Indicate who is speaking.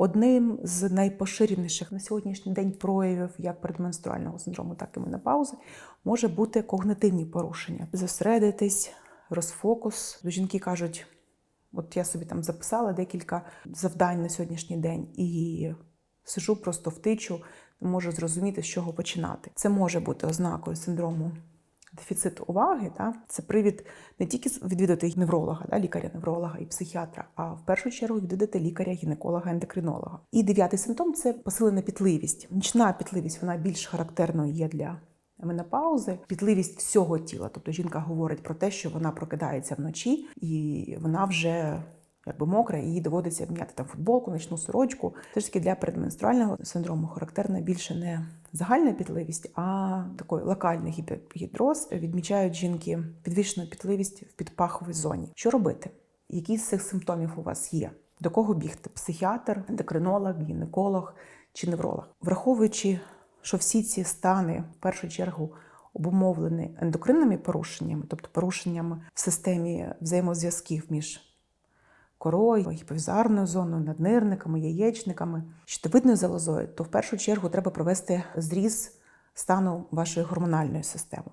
Speaker 1: Одним з найпоширеніших на сьогоднішній день проявів як предменструального синдрому, так і менопаузи може бути когнитивні порушення. Зосередитись, розфокус. Жінки кажуть, от я собі там записала декілька завдань на сьогоднішній день і сижу просто втичу, не можу зрозуміти, з чого починати. Це може бути ознакою синдрому дефіциту уваги. Та? Це привід не тільки відвідати невролога, да, лікаря-невролога і психіатра, а в першу чергу відвідати лікаря-гінеколога, ендокринолога. І дев'ятий симптом це посилена пітливість. Нічна пітливість вона більш характерною є для менопаузи, пітливість всього тіла. Тобто жінка говорить про те, що вона прокидається вночі і вона вже. Якби мокра, і їй доводиться міняти там футболку, ночну сорочку. Все ж таки для предменструального синдрому характерна більше не загальна пітливість, а такий локальний гіпер- гідроз. Відмічають жінки підвищену пітливість в підпаховій зоні. Що робити? Які з цих симптомів у вас є? До кого бігти? Психіатр, ендокринолог, гінеколог чи невролог? Враховуючи, що всі ці стани в першу чергу обумовлені ендокринними порушеннями, тобто порушеннями в системі взаємозв'язків між корою, гіповізарною зоною, наднирниками, яєчниками, щитовидною залозою, то в першу чергу треба провести зріз стану вашої гормональної системи.